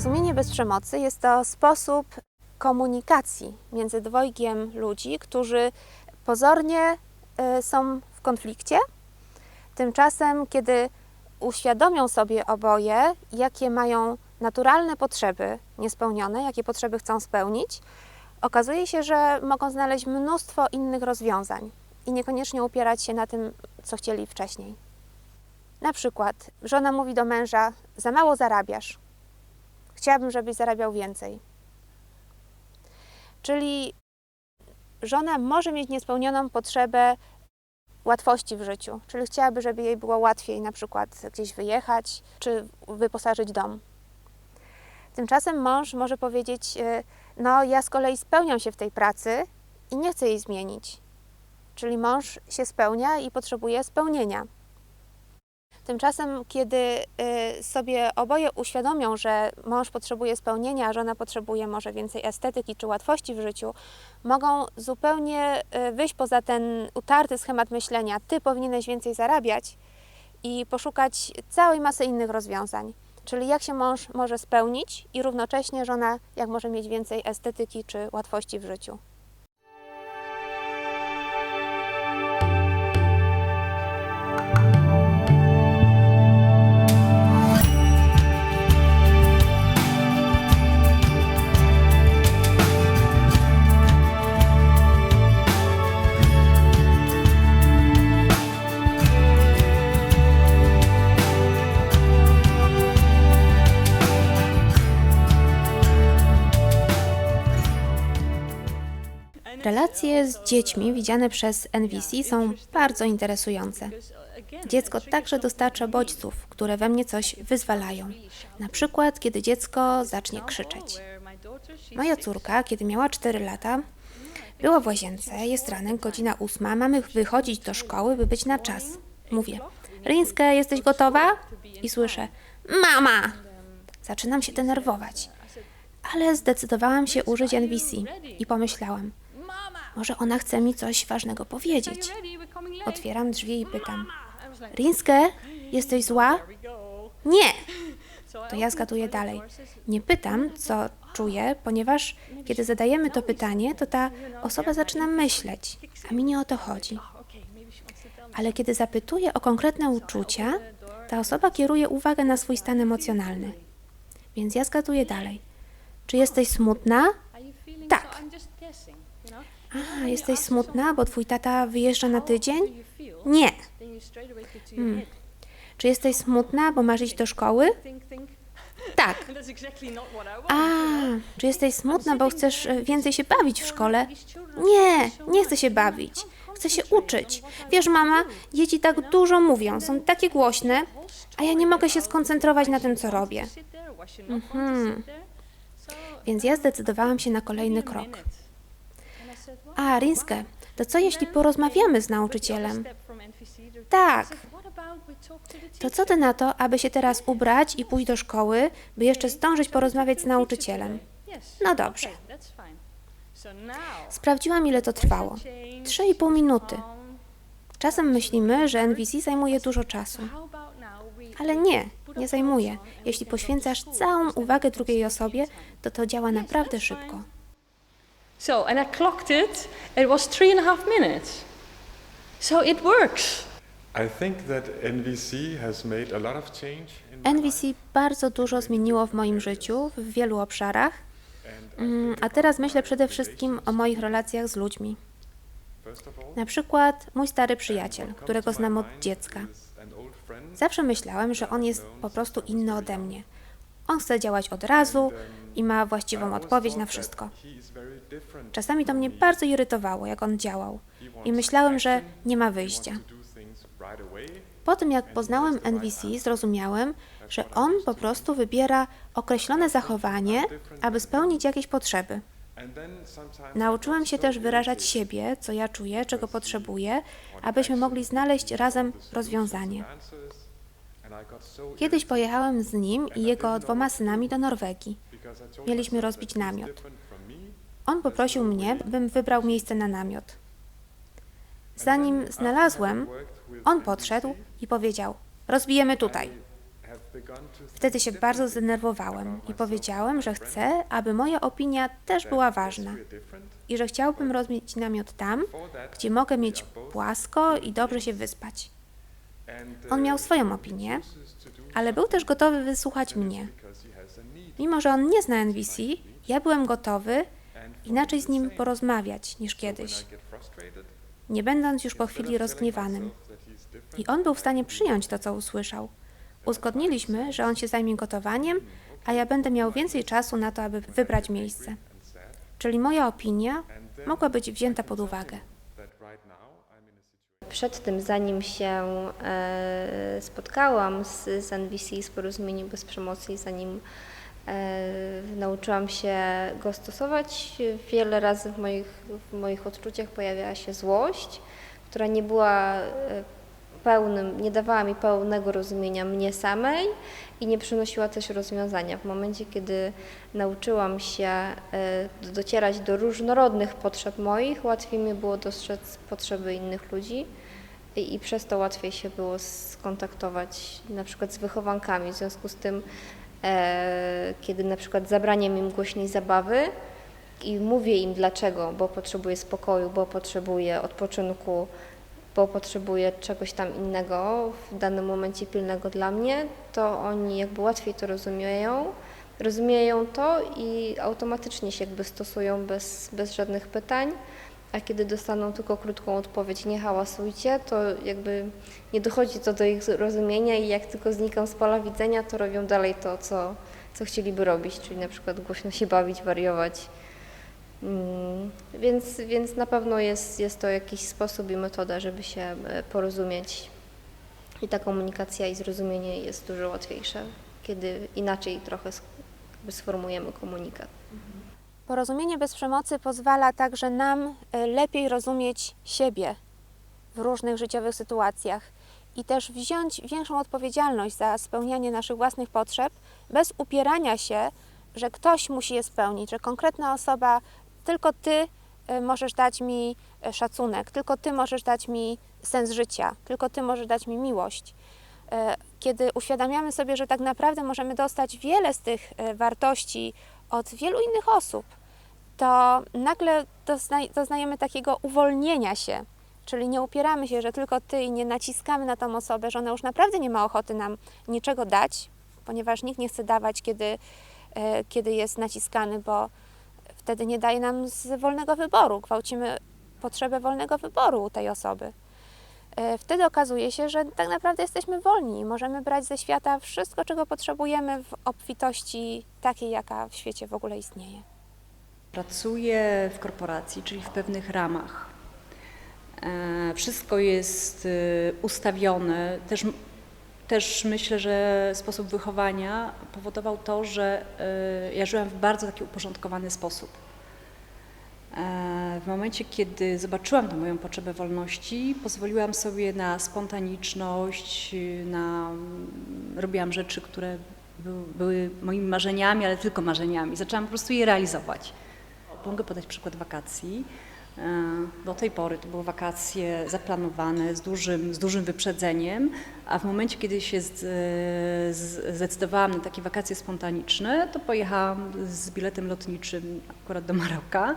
Porozumienie bez przemocy jest to sposób komunikacji między dwojgiem ludzi, którzy pozornie y, są w konflikcie. Tymczasem, kiedy uświadomią sobie oboje, jakie mają naturalne potrzeby niespełnione, jakie potrzeby chcą spełnić, okazuje się, że mogą znaleźć mnóstwo innych rozwiązań i niekoniecznie upierać się na tym, co chcieli wcześniej. Na przykład żona mówi do męża: Za mało zarabiasz. Chciałabym, żebyś zarabiał więcej. Czyli żona może mieć niespełnioną potrzebę łatwości w życiu, czyli chciałaby, żeby jej było łatwiej na przykład gdzieś wyjechać czy wyposażyć dom. Tymczasem mąż może powiedzieć: y, No, ja z kolei spełniam się w tej pracy i nie chcę jej zmienić. Czyli mąż się spełnia i potrzebuje spełnienia. Tymczasem, kiedy y, sobie oboje uświadomią, że mąż potrzebuje spełnienia, a żona potrzebuje może więcej estetyki czy łatwości w życiu, mogą zupełnie y, wyjść poza ten utarty schemat myślenia: ty powinieneś więcej zarabiać i poszukać całej masy innych rozwiązań. Czyli jak się mąż może spełnić i równocześnie żona jak może mieć więcej estetyki czy łatwości w życiu. Relacje z dziećmi widziane przez NVC są bardzo interesujące. Dziecko także dostarcza bodźców, które we mnie coś wyzwalają. Na przykład, kiedy dziecko zacznie krzyczeć. Moja córka, kiedy miała 4 lata, była w łazience, jest ranek, godzina ósma, mamy wychodzić do szkoły, by być na czas. Mówię, Rińskę, jesteś gotowa? I słyszę, mama! Zaczynam się denerwować. Ale zdecydowałam się użyć NVC i pomyślałam, może ona chce mi coś ważnego powiedzieć. Otwieram drzwi i pytam, Rińskę, jesteś zła? Nie! To ja zgaduję dalej. Nie pytam, co czuję, ponieważ kiedy zadajemy to pytanie, to ta osoba zaczyna myśleć, a mi nie o to chodzi. Ale kiedy zapytuję o konkretne uczucia, ta osoba kieruje uwagę na swój stan emocjonalny. Więc ja zgaduję dalej. Czy jesteś smutna? Tak. A, jesteś smutna, bo twój tata wyjeżdża na tydzień? Nie. Hmm. Czy jesteś smutna, bo masz iść do szkoły? Tak. A, czy jesteś smutna, bo chcesz e, więcej się bawić w szkole? Nie, nie chcę się bawić. Chcę się uczyć. Wiesz, mama, dzieci tak dużo mówią, są takie głośne, a ja nie mogę się skoncentrować na tym, co robię. Mhm. Więc ja zdecydowałam się na kolejny krok. A, Rinskę, to co jeśli porozmawiamy z nauczycielem? Tak. To co ty na to, aby się teraz ubrać i pójść do szkoły, by jeszcze zdążyć porozmawiać z nauczycielem? No dobrze. Sprawdziłam, ile to trwało. Trzy i pół minuty. Czasem myślimy, że NVC zajmuje dużo czasu. Ale nie, nie zajmuje. Jeśli poświęcasz całą uwagę drugiej osobie, to to działa naprawdę szybko. So, and I clocked it, it was three and a half minutes. So it works. I think that NVC has made a lot of change in my NVC bardzo dużo zmieniło w moim życiu w wielu obszarach, Mm, a teraz myślę przede wszystkim o moich relacjach z ludźmi. Na przykład mój stary przyjaciel, którego znam od dziecka. Zawsze myślałem, że on jest po prostu inny ode mnie. On chce działać od razu i ma właściwą odpowiedź na wszystko. Czasami to mnie bardzo irytowało, jak on działał. I myślałem, że nie ma wyjścia. Po tym, jak poznałem NVC, zrozumiałem, że on po prostu wybiera określone zachowanie, aby spełnić jakieś potrzeby. Nauczyłem się też wyrażać siebie, co ja czuję, czego potrzebuję, abyśmy mogli znaleźć razem rozwiązanie. Kiedyś pojechałem z nim i jego dwoma synami do Norwegii. Mieliśmy rozbić namiot. On poprosił mnie, bym wybrał miejsce na namiot. Zanim znalazłem, on podszedł i powiedział: Rozbijemy tutaj. Wtedy się bardzo zdenerwowałem i powiedziałem, że chcę, aby moja opinia też była ważna i że chciałbym rozbić namiot tam, gdzie mogę mieć płasko i dobrze się wyspać. On miał swoją opinię, ale był też gotowy wysłuchać mnie. because he has a need. Mimo, że on nie zna NVC, ja byłem gotowy inaczej z nim porozmawiać niż kiedyś, nie będąc już po chwili rozgniewanym. I on był w stanie przyjąć to, co usłyszał. Uzgodniliśmy, że on się zajmie gotowaniem, a ja będę miał więcej czasu na to, aby wybrać miejsce. Czyli moja opinia mogła być wzięta pod uwagę. Przed tym, zanim się e, spotkałam z, z NVC, z porozumieniem bez przemocy zanim nauczyłam się go stosować, wiele razy w moich, w moich odczuciach pojawiała się złość, która nie była e, pełnym, nie dawała mi pełnego rozumienia mnie samej i nie przynosiła też rozwiązania. W momencie, kiedy nauczyłam się e, docierać do różnorodnych potrzeb moich, łatwiej mi było dostrzec potrzeby innych ludzi i, przez to łatwiej się było skontaktować na przykład z wychowankami. W związku z tym, e, kiedy na przykład zabraniam im głośnej zabawy i mówię im dlaczego, bo potrzebuję spokoju, bo potrzebuję odpoczynku, bo potrzebuję czegoś tam innego w danym momencie pilnego dla mnie, to oni jakby łatwiej to rozumieją, rozumieją to i automatycznie się jakby stosują bez, bez żadnych pytań, a kiedy dostaną tylko krótką odpowiedź nie hałasujcie, to jakby nie dochodzi to do ich zrozumienia i jak tylko znikam z pola widzenia, to robią dalej to, co, co chcieliby robić, czyli na przykład głośno się bawić, wariować. Mm, Więc, więc na pewno jest, jest to jakiś sposób i metoda, żeby się e, porozumieć. I ta komunikacja i zrozumienie jest dużo łatwiejsze, kiedy inaczej trochę sformułujemy komunikat. Porozumienie bez przemocy pozwala także nam e, lepiej rozumieć siebie w różnych życiowych sytuacjach i też wziąć większą odpowiedzialność za spełnianie naszych własnych potrzeb bez upierania się, że ktoś musi je spełnić, że konkretna osoba, tylko ty e, możesz dać mi e, szacunek, tylko ty możesz dać mi sens życia, tylko ty możesz dać mi miłość. Kiedy uświadamiamy sobie, że tak naprawdę możemy dostać wiele z tych wartości od wielu innych osób, to nagle dozna- doznajemy takiego uwolnienia się. Czyli nie upieramy się, że tylko ty i nie naciskamy na tą osobę, że ona już naprawdę nie ma ochoty nam niczego dać, ponieważ nikt nie chce dawać, kiedy, e, kiedy jest naciskany, bo wtedy nie daje nam z wolnego wyboru. Gwałcimy potrzebę wolnego wyboru tej osoby. E, Wtedy okazuje się, że tak naprawdę jesteśmy wolni. Możemy brać ze świata wszystko, czego potrzebujemy w obfitości takiej, jaka w świecie w ogóle istnieje. Pracuję w korporacji, czyli w pewnych ramach. E, Wszystko jest e, ustawione. Też, też myślę, że sposób wychowania powodował to, że e, ja żyłam w bardzo taki uporządkowany sposób. E, W momencie, kiedy zobaczyłam tę moją potrzebę wolności, pozwoliłam sobie na spontaniczność, na robiłam rzeczy, które były moimi marzeniami, ale tylko marzeniami. Zaczęłam po prostu je realizować. Mogę podać przykład wakacji. E, Do tej pory to były wakacje zaplanowane z dużym, z dużym wyprzedzeniem, a w momencie, kiedy się z, zdecydowałam na takie wakacje spontaniczne, to pojechałam z biletem lotniczym akurat do Maroka,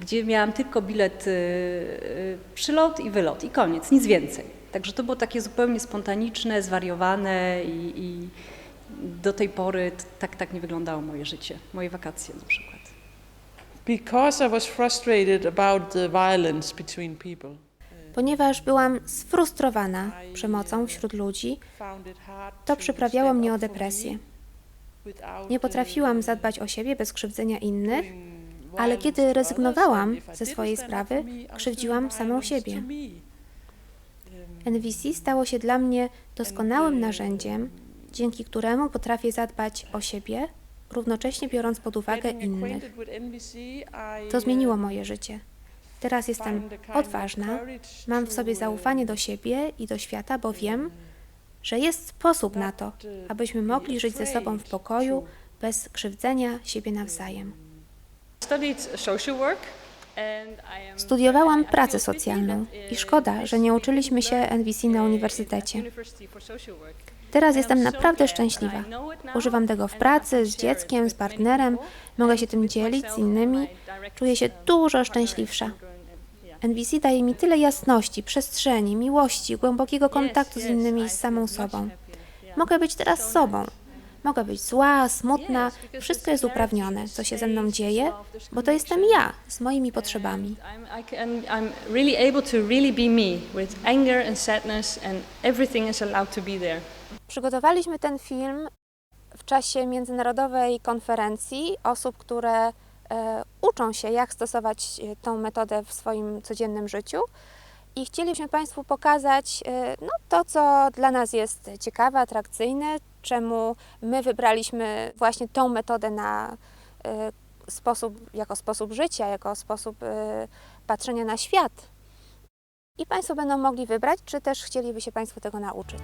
gdzie miałam tylko bilet y, przylot i wylot i koniec, nic więcej. Także to było takie zupełnie spontaniczne, zwariowane i, i do tej pory tak, tak nie wyglądało moje życie, moje wakacje na przykład. Because I was frustrated about the violence between people. Ponieważ byłam sfrustrowana przemocą wśród ludzi, to przyprawiało mnie o depresję. Nie potrafiłam zadbać o siebie bez krzywdzenia innych, ale kiedy rezygnowałam ze swojej sprawy, krzywdziłam samą siebie. NVC stało się dla mnie doskonałym narzędziem, dzięki któremu potrafię zadbać o siebie, równocześnie biorąc pod uwagę innych. To zmieniło uh, moje życie. Teraz jestem odważna, mam w sobie uh, zaufanie do siebie i do świata, bo wiem, że jest sposób na to, abyśmy mogli żyć ze sobą w pokoju, bez krzywdzenia siebie nawzajem. Studiowałam pracę socjalną i szkoda, że nie uczyliśmy się NVC na uniwersytecie. Teraz jestem naprawdę szczęśliwa. Używam tego w pracy, z dzieckiem, z partnerem. Mogę się tym dzielić z innymi. Czuję się dużo szczęśliwsza. NVC daje mi tyle jasności, przestrzeni, miłości, głębokiego kontaktu z innymi i z samą sobą. Mogę być teraz sobą. Mogę być zła, smutna, wszystko jest uprawnione, co się ze mną dzieje, bo to jestem ja z moimi potrzebami. I'm, able to really be me with anger and sadness, and everything is allowed to be there. Przygotowaliśmy ten film w czasie międzynarodowej konferencji osób, które e, uczą się, jak stosować e, tą metodę w swoim codziennym życiu. I chcieliśmy Państwu pokazać e, no, to, co dla nas jest ciekawe, atrakcyjne, czemu my wybraliśmy właśnie tą metodę na sposób, jako sposób życia, jako sposób patrzenia na świat. I Państwo będą mogli wybrać, czy też chcieliby się Państwo tego nauczyć.